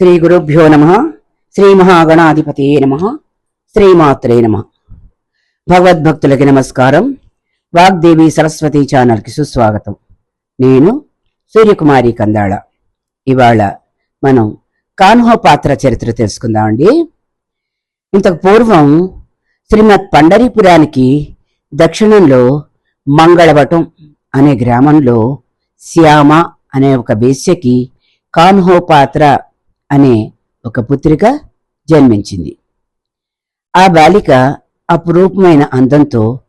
శ్రీ గురుభ్యో నమ. శ్రీ మహాగణాధిపతే నమ. శ్రీమాత్రే నమ. భగవద్భక్తులకి నమస్కారం. వాగ్దేవి సరస్వతి ఛానల్కి సుస్వాగతం. నేను సూర్యకుమారి కందాళ. ఇవాళ మనం కాన్హో పాత్ర చరిత్ర తెలుసుకుందామండి ఇంతకు పూర్వం శ్రీమద్ పండరీపురానికి దక్షిణంలో మంగళవటం అనే గ్రామంలో శ్యామ అనే ఒక వేశ్యకి కాన్హో పాత్ర అనే ఒక పుత్రిక జన్మించింది. ఆ బాలిక అపురూపమైన అందంతో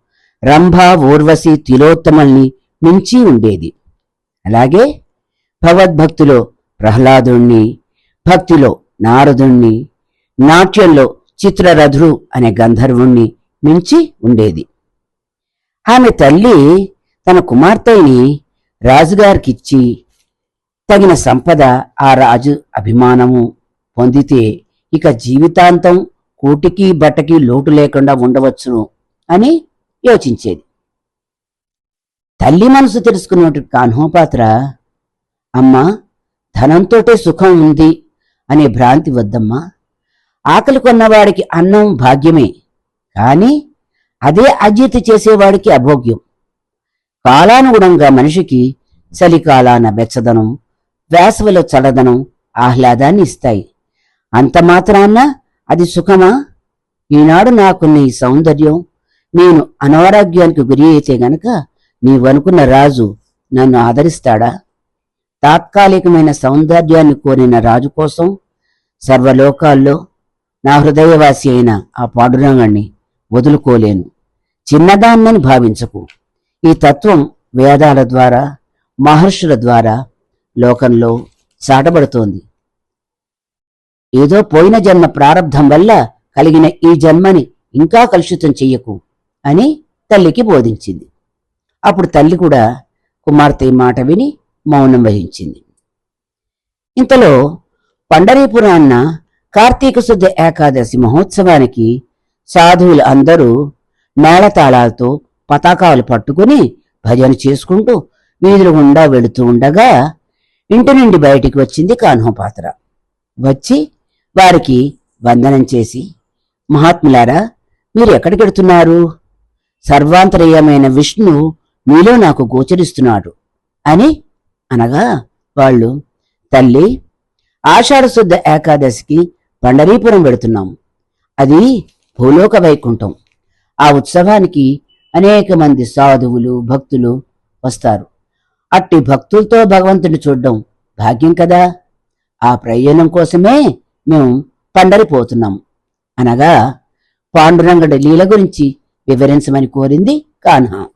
రంభా ఊర్వశి తిలోత్తమల్ని మించి ఉండేది. అలాగే భగవద్భక్తిలో ప్రహ్లాదుణ్ణి భక్తిలో నారదుణ్ణి నాట్యంలో చిత్రరథుడు అనే గంధర్వుణ్ణి మించి ఉండేది. ఆమె తల్లి తన కుమార్తెని రాజుగారికిచ్చి తగిన సంపద ఆ రాజు అభిమానము పొందితే ఇక జీవితాంతం కూటికి బట్టకి లోటు లేకుండా ఉండవచ్చును అని యోచించేది. తల్లి మనసు తెలుసుకున్నటువంటి కాన్హోపాత్ర అమ్మా ధనంతోటే సుఖం ఉంది అనే భ్రాంతి వద్దమ్మా. ఆకలి కొన్నవాడికి అన్నం భాగ్యమే కానీ అదే అజీతి చేసేవాడికి అభోగ్యం. కాలానుగుణంగా మనిషికి చలికాలాన వెచ్చదనం వేసవిలో చల్లదనం ఆహ్లాదాన్ని ఇస్తాయి. అంత మాత్రాన అది సుఖమా? ఈనాడు నాకున్న ఈ సౌందర్యం నేను అనారోగ్యానికి గురి అయితే గనక నీవనుకున్న రాజు నన్ను ఆదరిస్తాడా? తాత్కాలికమైన సౌందర్యాన్ని కోరిన రాజు కోసం సర్వలోకాల్లో నా హృదయవాసి అయిన ఆ పాడురంగాన్ని వదులుకోలేను. చిన్నదాన్నని భావించకు. ఈ తత్వం వేదాల ద్వారా మహర్షుల ద్వారా లోకంలో చాటబడుతోంది. ఏదో పోయిన జన్మ ప్రారంధం వల్ల కలిగిన ఈ జన్మని ఇంకా కలుషితం చెయ్యకు అని తల్లికి బోధించింది. అప్పుడు తల్లి కూడా కుమార్తె మాట విని మౌనం వహించింది. ఇంతలో పండరీపురాన్న కార్తీక శుద్ధ ఏకాదశి మహోత్సవానికి సాధువులు అందరూ మేళతాళాలతో పతాకాలు పట్టుకుని భజన చేసుకుంటూ వీధుల గుండా వెళుతూ ఉండగా ఇంటి నుండి బయటికి వచ్చింది కాన్హోపాత్ర వచ్చి వారికి వందనం చేసి మహాత్ములారా మీరు ఎక్కడికెడుతున్నారు సర్వాంతరయమైన విష్ణు మీలో నాకు గోచరిస్తున్నాడు అని అనగా వాళ్ళు తల్లి ఆషాఢశుద్ధ ఏకాదశికి పండరీపురం వెడుతున్నాం. అది భూలోక వైకుంఠం. ఆ ఉత్సవానికి అనేక మంది సాధువులు భక్తులు వస్తారు. అట్టి భక్తులతో భగవంతుని చూడడం భాగ్యం కదా. ఆ ప్రయోజనం కోసమే మేము పండరిపోతున్నాం. అనగా పాండురంగడి లీల గురించి వివరించమని కోరింది కాన్హా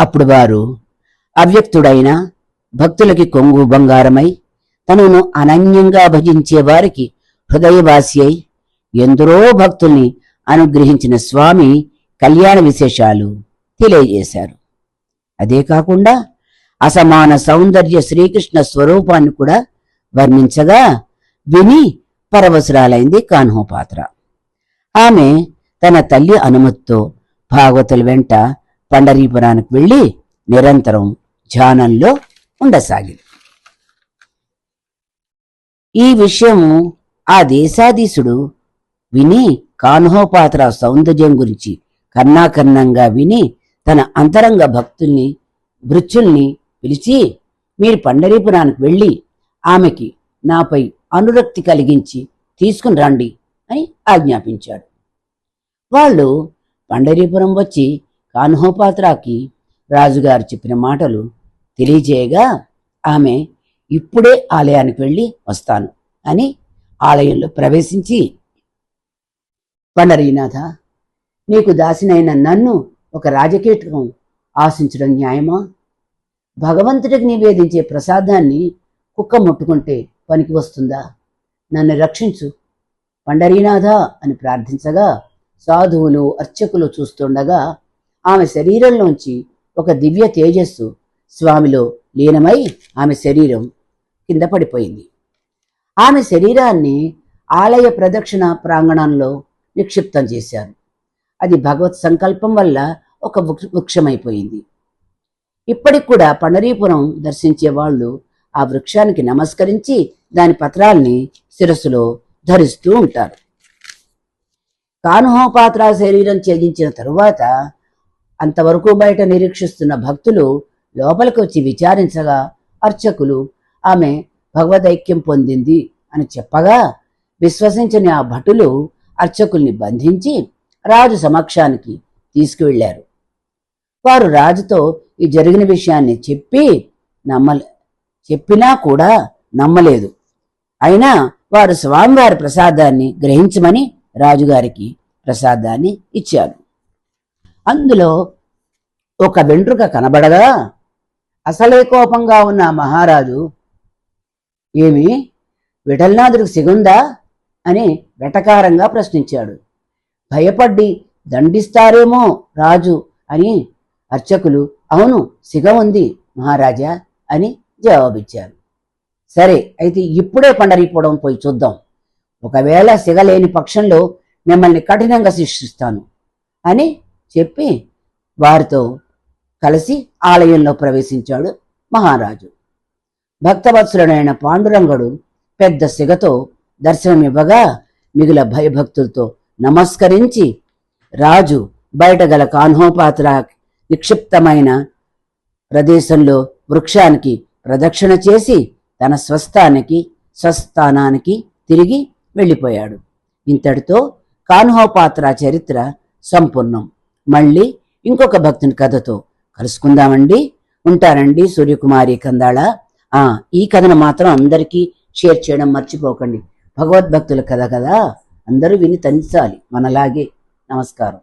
అప్పుడు వారు అవ్యక్తుడైన భక్తులకి కొంగు బంగారమై తనను అనన్యంగా భజించే వారికి హృదయవాసి అయి ఎందరో భక్తుల్ని అనుగ్రహించిన స్వామి కళ్యాణ విశేషాలు తెలియజేశారు. అదే కాకుండా అసమాన సౌందర్య శ్రీకృష్ణ స్వరూపాన్ని కూడా వర్ణించగా విని పరవశురాలైంది కాన్హోపాత్ర. ఆమె తన తల్లి అనుమతితో భాగవతుల వెంట పండరీపురానికి వెళ్ళి నిరంతరం ధ్యానంలో ఉండసాగింది. ఈ విషయము ఆ దేశాధీశుడు విని కాన్హోపాత్ర సౌందర్యం గురించి కర్ణాకర్ణంగా విని తన అంతరంగ భక్తుల్ని భృత్యుల్ని పిలిచి మీరు పండరీపురానికి వెళ్ళి ఆమెకి నాపై అనురక్తి కలిగించి తీసుకుని రండి అని ఆజ్ఞాపించాడు. వాళ్ళు పండరీపురం వచ్చి కాన్హోపాత్రాకి రాజుగారు చెప్పిన మాటలు తెలియజేయగా ఆమె ఇప్పుడే ఆలయానికి వెళ్ళి వస్తాను అని ఆలయంలో ప్రవేశించి పండరీనాథ నీకు దాసినైన నన్ను ఒక రాజకీటకం ఆశించడం న్యాయమా? భగవంతుడికి నివేదించే ప్రసాదాన్ని కుక్క ముట్టుకుంటే పనికి వస్తుందా? నన్ను రక్షించు. పండరీనాథ అని ప్రార్థించగా సాధువులు అర్చకులు చూస్తుండగా ఆమె శరీరంలోంచి ఒక దివ్య తేజస్సు స్వామిలో లీనమై ఆమె శరీరం కింద పడిపోయింది. ఆమె శరీరాన్ని ఆలయ ప్రదక్షిణ ప్రాంగణంలో నిక్షిప్తం చేశారు. అది భగవత్ సంకల్పం వల్ల ఒక వృక్ష- వృక్షమైపోయింది. ఇప్పటికి కూడా పండరీపురం దర్శించే వాళ్ళు ఆ వృక్షానికి నమస్కరించి దాని పత్రాల్ని శిరస్సులో ధరిస్తూ ఉంటారు. కానుహోపాత్ర శరీరం ఛేదించిన తరువాత అంతవరకు బయట నిరీక్షిస్తున్న భక్తులు లోపలికి వచ్చి విచారించగా అర్చకులు ఆమె భగవదైక్యం పొందింది అని చెప్పగా విశ్వసించని ఆ భటులు అర్చకుల్ని బంధించి రాజు సమక్షానికి తీసుకువెళ్ళారు వారు రాజుతో ఈ జరిగిన విషయాన్ని చెప్పి నమ్మలే. చెప్పినా కూడా నమ్మలేదు. అయినా వారు స్వామివారి ప్రసాదాన్ని గ్రహించమని రాజుగారికి ప్రసాదాన్ని ఇచ్చారు. అందులో ఒక వెంట్రుక కనబడగా అసలే కోపంగా ఉన్న మహారాజు ఏమి? విఠలనాథుడికి సిగుందా? అని వెటకారంగా ప్రశ్నించాడు. భయపడ్డి దండిస్తారేమో రాజు అని అర్చకులు అవును సిగ ఉంది మహారాజా అని జవాబిచ్చారు. సరే అయితే ఇప్పుడే పండరిపోవడం పోయి చూద్దాం. ఒకవేళ సిగ లేని పక్షంలో మిమ్మల్ని కఠినంగా శిక్షిస్తాను అని చెప్పి వారితో కలిసి ఆలయంలో ప్రవేశించాడు మహారాజు. భక్తవత్సలుడైన పాండురంగడు పెద్ద సిగతో దర్శనమివ్వగా మిగుల భయభక్తులతో నమస్కరించి రాజు బయట గల కాన్హోపాత్ర నిక్షిప్తమైన ప్రదేశంలో వృక్షానికి ప్రదక్షిణ చేసి తన స్వస్థానికి స్వస్థానానికి తిరిగి వెళ్ళిపోయాడు. ఇంతటితో కాన్హోపాత్ర చరిత్ర సంపూర్ణం. మళ్ళీ ఇంకొక భక్తుని కథతో కలుసుకుందామండి. ఉంటారండి సూర్యకుమారి కందాళ. ఆ ఈ కథను మాత్రం అందరికీ షేర్ చేయడం మర్చిపోకండి. భగవద్భక్తుల కథ కదా? అందరూ విని తనించాలి. మనలాగే నమస్కారం.